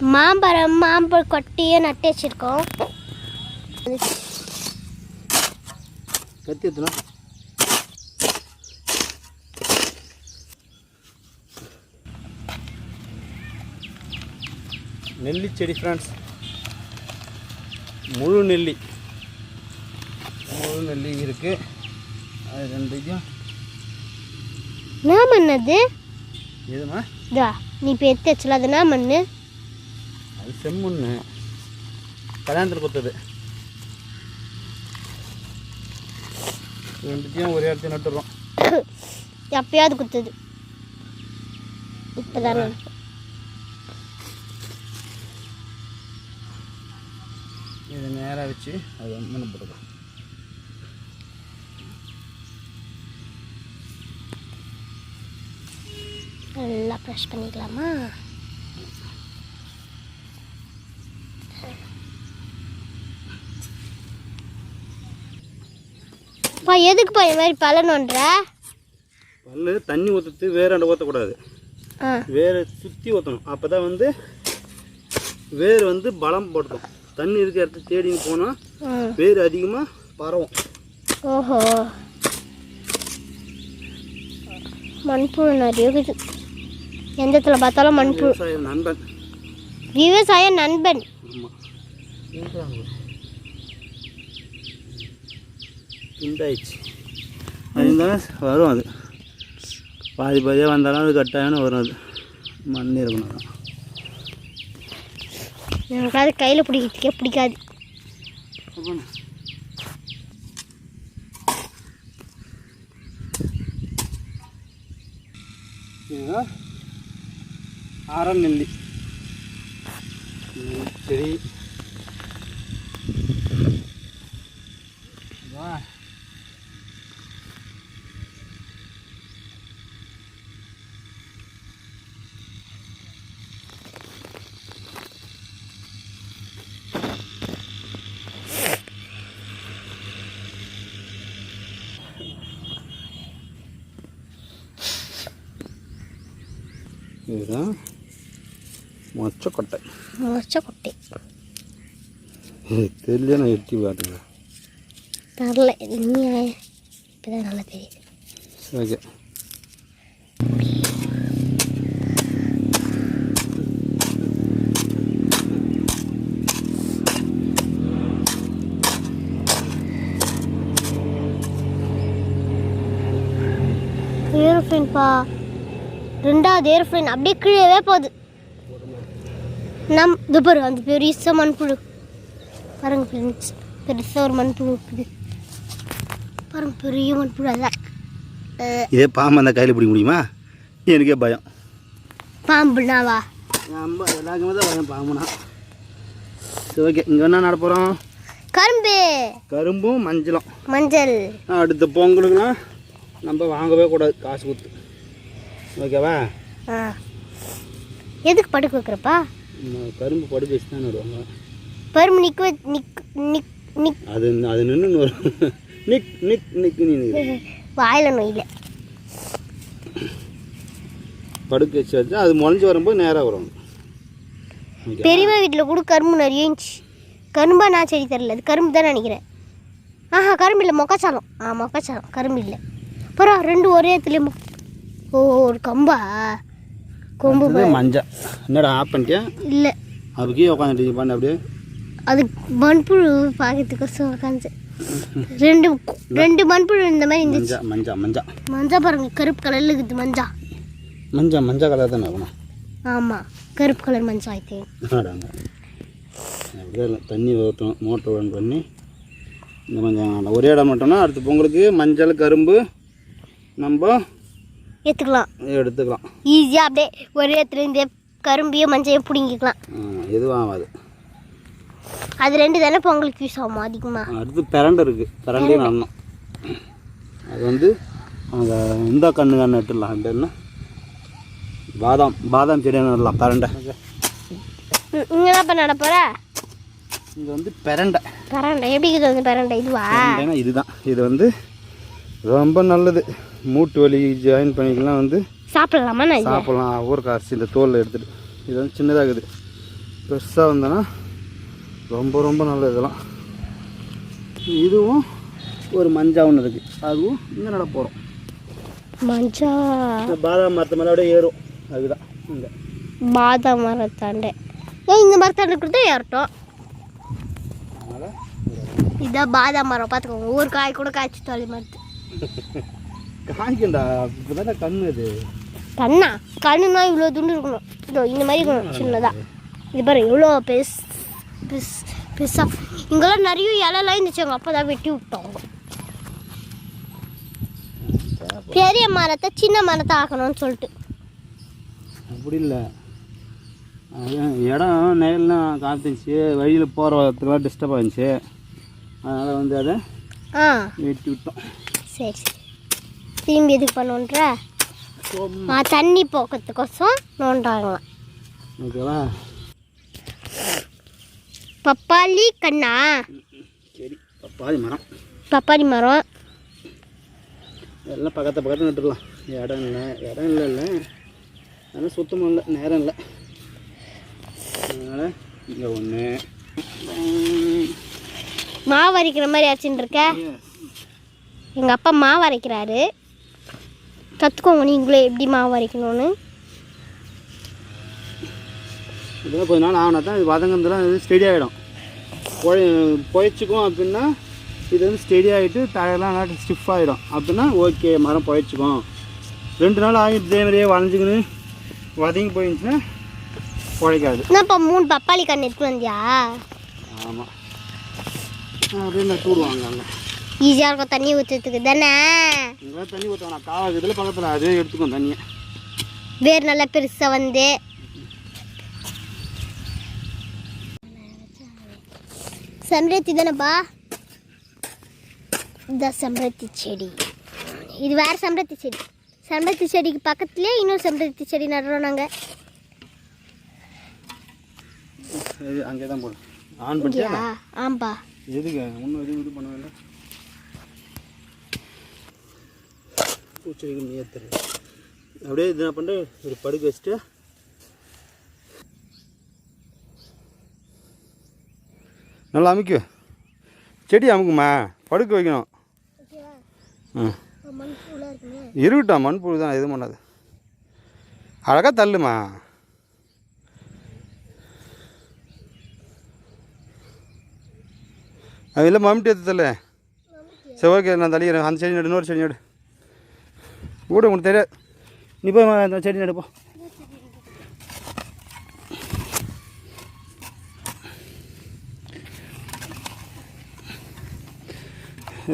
மாம்பழம் மாம்பழம் கொட்டியே நட்டு வச்சிருக்கோம். கத்தி எத்தனா? நெல்லி செடி ஃப்ரெண்ட்ஸ் முழு நெல்லி. முழு நெல்லி இருக்கு. அது ரெண்டையும். என்ன மண்ணது எதுமா இதா நீ இப்போ எடுத்து வச்சல அது என்ன? மண்ணு அது செம்முன்னு கல்யாணத்தில் கொடுத்தது. ரெண்டுத்தையும் ஒரே இடத்துல நட்டுறோம். எப்பயாவது குத்துது இப்போதானே. இதை நேராக வச்சு அது மண்ணு போட்டுக்கலாம். நல்லா ப்ரெஷ் பண்ணிக்கலாமா? எதுக்குப்பா இந்த மாதிரி பலனுன்ற பல்லு தண்ணி ஊற்றுறது வேறாண்ட ஊற்றக்கூடாது வேரை சுற்றி ஊற்றணும் அப்போ தான் வந்து வேர் வந்து பலம் படுத்தும். தண்ணி இருக்கிற இடத்த தேடின்னு போனால் வேர் அதிகமாக பரவும். ஓஹோ. மண்புழு நிறைய இருக்குது. எந்த இடத்துல பார்த்தாலும் மண்புழு. நண்பன். விவசாய நண்பன். ஆமாம் இந்தாயிடுச்சு அதுதான் வரும் அது. பாதி பாதியாக வந்தாலும் அது கட்டாயம் வரும் அது. மண் இருக்கணும். எனக்கு அது கையில் பிடிக்கிறதுக்கே பிடிக்காது. அரை நெல்லி. இது சரி. இதுதான் மொச்சக்கொட்டை மொச்ச கொட்டை இது தெரியல நான் எட்டி பாட்டுங்க தரல நீ இப்போதான் நல்லா தெரியுது ஓகே ஏரோஃப்ளைன்ப்பா ரெண்டாவது ஏரோஃப்ளைன் அப்படியே கீழே போகுது. நம் இது பாரு அந்த பெரிய மண்புழு பாருங்க ஃப்ரெண்ட்ஸ் பெருசாக ஒரு மண்புழு இருக்குது. பாருங்க பெரிய மண்புழு அதான். இதே பாம்பு அந்த கையில் பிடிக்க முடியுமா? எனக்கே பயம். பாம்புனாவா? நம்ம எல்லாருக்குமே தான் பயம் பாம்புனா. சரி ஓகே. இங்கே என்ன நட போகிறோம் கரும்பு. கரும்பும் மஞ்சளும். மஞ்சள். அடுத்த பொங்கலுக்குலாம் நம்ம வாங்கவே கூடாது காசு கொடுத்து. ஓகேவா? ஆ. எதுக்கு படுக்க வைக்கிறப்பா? கரும்பு படுக்க வச்சு தான் நடுவாங்க. பரும்பு நிற்க வ நிக் நிக் நிக் அது அது நின்று வரும் நிக் நிக் நிக் நீ வாயில நோயில் படுக்க வச்சு வச்சா அது முளைஞ்சி வரும்போது நேராக வரும். பெரியம்மா வீட்டில் கூட கரும்பு நிறைய இருந்துச்சு. கரும்பா நான் செடி தரல. அது கரும்பு தான் நினைக்கிறேன். ஆஹா கரும்பு இல்லை மொக்காச்சாலம் ஆ மொக்காச்சாலம் கரும்பு இல்லை. அப்புறம் ரெண்டு ஒரே இடத்துல மொ- ஓ ஒரு கம்பா? கொம்பு மஞ்சள் என்னடா ஆஃப் பண்ணிட்டியா? இல்லை. அதுக்கே உட்காந்துட்டு பண்ண அப்படியே. அது மண்புழு பார்க்கறதுக்கோசம் உட்காந்து ரெண்டு ரெண்டு மண்புழு இந்த மாதிரி இருந்துச்சு. மஞ்சள் மஞ்சள் மஞ்சள் மஞ்சா பாருங்க கருப்பு கலர்ல இருக்குது மஞ்சா. மஞ்சள் மஞ்சள் கலர் தானே இருக்கணும். ஆமாம் கருப்பு கலர் மஞ்சா ஐ திங்க் அப்படியே. தண்ணி ஊற்றணும் மோட்டர் ஆன் பண்ணி. இந்த கொஞ்சம் ஒரே இடம் மட்டும்னா அடுத்த பொங்கலுக்கு மஞ்சள் கரும்பு நம்ம ஏற்றுக்கலாம் எடுத்துக்கலாம். ஈஸியாக அப்படியே ஒரே இந்த கரும்பையும் மஞ்சளையும் பிடுங்கிக்கலாம். எதுவும் ஆகாது. அது ரெண்டு தானே பொங்கலுக்கு யூஸ் ஆகும் அதிகமாக அடுத்து பிரண்டை இருக்குது பிரண்டையும் நடணும் அது வந்து அந்த இந்த கண்ணு கண்ணு நட்டுடலாம் அது என்ன? பாதாம். பாதாம் செடியை நடலாம். பிரண்டை. இங்கே என்ன பண்ண போகிற இது வந்து பிரண்டை. பரண்டை. எப்படி இருக்குது அந்த பரண்டை? இதுவா? இதுதான். இது வந்து ரொம்ப நல்லது. மூட்டு வலி ஜாயின் பண்ணிக்கலாம் வந்து. சாப்பிடலாமா சாப்பிடலாம். ஊறுகாய் அரிசி இந்த தோலில் எடுத்துட்டு. இது வந்து சின்னதாக இருக்குது. பெருசாக வந்தேன்னா ரொம்ப ரொம்ப நல்லது இதெல்லாம். இதுவும் ஒரு மஞ்சா ஒன்று இருக்குது அதுவும் இங்கே நட போகிறோம் மஞ்சா? பாதாம் மரத்து மேலே அப்படியே ஏறும். அதுதான். இங்கே. பாதாம் மரத்தாண்டை. ஏன் இந்த மரத்தாண்டு கொடுத்தா ஏறட்டும். இதான் பாதாம் மரம். பார்த்துக்கோங்க. ஒரு காய் கூட காய்ச்சி தொலை மரத்து காய்க்கண்டா இப்போ தானே கண்ணு இது கண்ணா? கண்ணுனா இவ்வளோ துண்டு இருக்கணும். இதோ இந்த மாதிரி இருக்கணும். சின்னதா. இது பாரு இவ்வளோ பெருஸ் பெருஸ் பெருசாக இங்கெல்லாம் நிறைய இலைலாம் இருந்துச்சு. எங்கள் அப்பா தான் வெட்டி விட்டாங்க பெரிய மரத்தை சின்ன மரத்தை ஆக்கணும்னு சொல்லிட்டு. அப்படி இல்லை. இடம் நேரெலாம் காத்துச்சு வழியில் போகிற வரத்துக்குலாம் டிஸ்டர்ப் ஆச்சு அதனால் வந்து அதை ஆ. வெட்டி விட்டோம். சரி. திரும்பி எதுக்கு பண்ணுன்ற தண்ணி போக்கிறதுக்கோசம் நோண்டாங்களாம் ஓகேவா? பப்பாளி கண்ணா? சரி பப்பாளி மரம். பப்பாளி மரம். எல்லாம் பக்கத்து பக்கத்தில் நட்டுக்கலாம். இடம் இல்லை இடம் இல்லை இல்லை. அதனால் சுத்தமாக இல்லை நேரம் இல்லை. அதனால் இங்கே ஒன்று மாவு அரைக்கிற மாதிரி அரைச்சின்னு இருக்க? எங்கள் அப்பா மாவு அரைக்கிறாரு. கற்றுக்கோங்க நீங்களே எப்படி மாவு அரைக்கணும்னு இதெல்லாம் கொஞ்ச நாள் ஆகினா தான் இது வதங்கினதுலாம் இது ஸ்டெடி ஆகிடும் பொழ பொழைச்சிக்கும் அப்படின்னா இது வந்து ஸ்டெடி ஆகிட்டு டயர்லாம் நல்லா ஸ்டிஃப் ஆகிடும் அப்படின்னா ஓகே மரம் பொழைச்சிக்கும் ரெண்டு நாள் ஆகிட்டு இதே மாதிரியே வளைஞ்சிக்கின்னு வதங்கி போயிருந்துச்சுன்னா பொழைக்காது என்னப்பா மூணு பப்பாளி கண்ணு எடுத்துட்டு வந்தியா? ஆமாம் அப்படியே நான் தூடுவாங்க அங்கே. ஈஸியாக இருக்கும் தண்ணி ஊற்றுறதுக்கு தானே? இங்கெல்லாம் தண்ணி காவாக்கு இதில் பக்கத்தில் அதே எடுத்துக்கும் தண்ணியை. வேர் நல்லா பெருசாக வந்து. செம்பருத்தி தானேப்பா? இந்த செம்பருத்தி செடி. இது வேற செம்பருத்தி செடி. செம்பருத்தி செடிக்கு பக்கத்துலேயே இன்னொரு செம்பருத்தி செடி நடுறோம் நாங்கள் அங்கே தான் போடும் ஆன் பண்ணிட்டியா? ஆம்பா. எதுக்கு? ஒன்றும் எதுவும் இது பண்ண வேண்டாம் பூச்செடிகள் நீ அப்படியே இது என்ன பண்ணுறேன் ஒரு படுக்க வச்சுட்டு நல்லா அமைக்கு. செடி அமுக்குமா? படுக்க வைக்கணும். ம். இருக்கட்டும் மண்புழு தான் எதுவும் பண்ணாது. அழகாக தள்ளுமா? அது இல்லை மம்மிட்டி எடுத்து தள்ளு. சரி ஓகே நான் தள்ளிக்கிறேன் அந்த செடி நடு இன்னொரு செடி நடு. கூட உனக்கு தெரியாது நீ போய் அந்த செடி நடு போ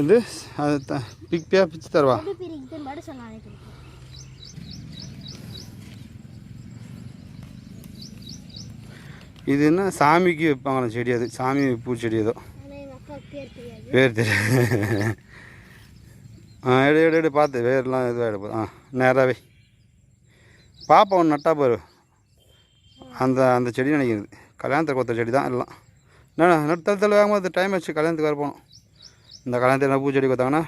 இது அது த பிக் பியா பிச்சு தருவா. இது என்ன சாமிக்கு வைப்பாங்களா செடி அது? சாமி பூச்செடி ஏதோ. பேர் தெரியாது. ஆ எடு எடு எடு பார்த்து வேர்லாம் இதுவாகிட போகுது ஆ நேராகவே பாப்பா ஒன்று நட்டா பாரு. அந்த அந்த செடி நினைக்கிறது கல்யாணத்துக்கு கொத்த செடி தான் எல்லாம். என்ன நட்டு வேகும்போது வாங்கும்போது டைம் ஆச்சு கல்யாணத்துக்கு வர போகணும் இந்த கல்யாணத்தில் என்ன பூச்செடி கொத்தாங்கன்னா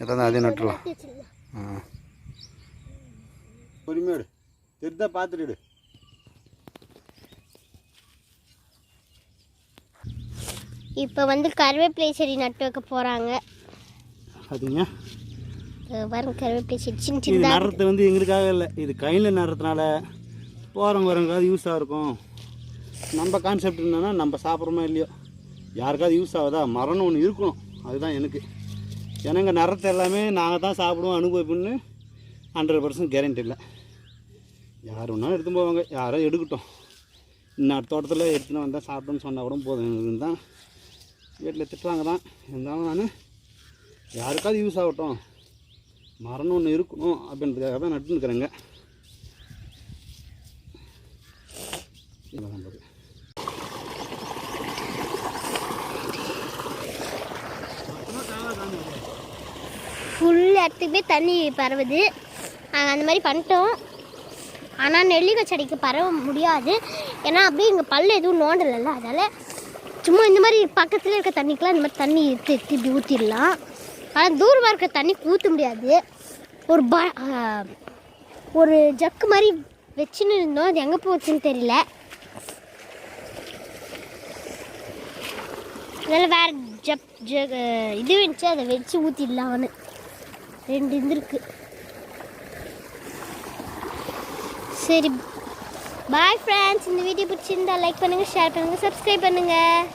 எதாவது அதையும் நட்டுலாம் ஆ. பொறுமையோடு திருத்தா பார்த்துட்டு இப்போ வந்து கருவேப்பிலை செடி நட்டு வைக்க போகிறாங்க பார்த்தீங்க இது நடுறது வந்து எங்களுக்காக இல்லை. இது கையில் நடுறதுனால போகிறவங்க வரவங்காவது யூஸ் இருக்கும் நம்ம கான்செப்ட் என்னன்னா நம்ம சாப்பிட்றோமோ இல்லையோ? யாருக்காவது யூஸ் ஆகுதா? மரம்னு ஒன்று இருக்கணும். அதுதான் எனக்கு. ஏன்னா இங்கே நரத்தை எல்லாமே நாங்கள் தான் சாப்பிடுவோம் அனுபவிப்புன்னு ஹண்ட்ரட் பர்சன்ட் கேரண்டி இல்லை. யார் வேணாலும் எடுத்து போவாங்க. யாரோ எடுக்கட்டும். இன்னும் தோட்டத்தில் எடுத்துன்னு வந்தால் சாப்பிட்டோன்னு சொன்னால் கூட போதும். தான் வீட்டில் திட்டுவாங்க தான். இருந்தாலும் நான் யாருக்காவது யூஸ் ஆகட்டும். மரம் ஒன்று இருக்கணும் அப்படின்றதுக்காக தான் நட்டுன்னு இவ்வளோதான் ஃபுல் இடத்துக்குமே தண்ணி பரவுது. நாங்கள் அந்த மாதிரி பண்ணிட்டோம். ஆனால் நெல்லிக்காய் செடிக்கு பரவ முடியாது. ஏன்னா அப்படியே இங்கே பல்லு எதுவும் நோண்டலைல்ல. அதால் சும்மா இந்த மாதிரி பக்கத்தில் இருக்க தண்ணிக்கெலாம் இந்த மாதிரி தண்ணி எடுத்து எடுத்து இப்படி ஊற்றிடலாம் ஆனால் தூரமாக இருக்க தண்ணி ஊற்ற முடியாது. ஒரு ப ஒரு ஜக்கு மாதிரி வச்சுன்னு இருந்தோம். அது எங்கே போச்சுன்னு தெரியல. அதனால் வேறு ஜப் ஜ இது வந்துச்சு அதை வச்சு ஊற்றிடலாம்னு ரெண்டு இருந்துருக்கு சரி. பாய் ஃப்ரெண்ட்ஸ் இந்த வீடியோ பிடிச்சிருந்தா லைக் பண்ணுங்கள் ஷேர் பண்ணுங்கள் சப்ஸ்கிரைப் பண்ணுங்கள்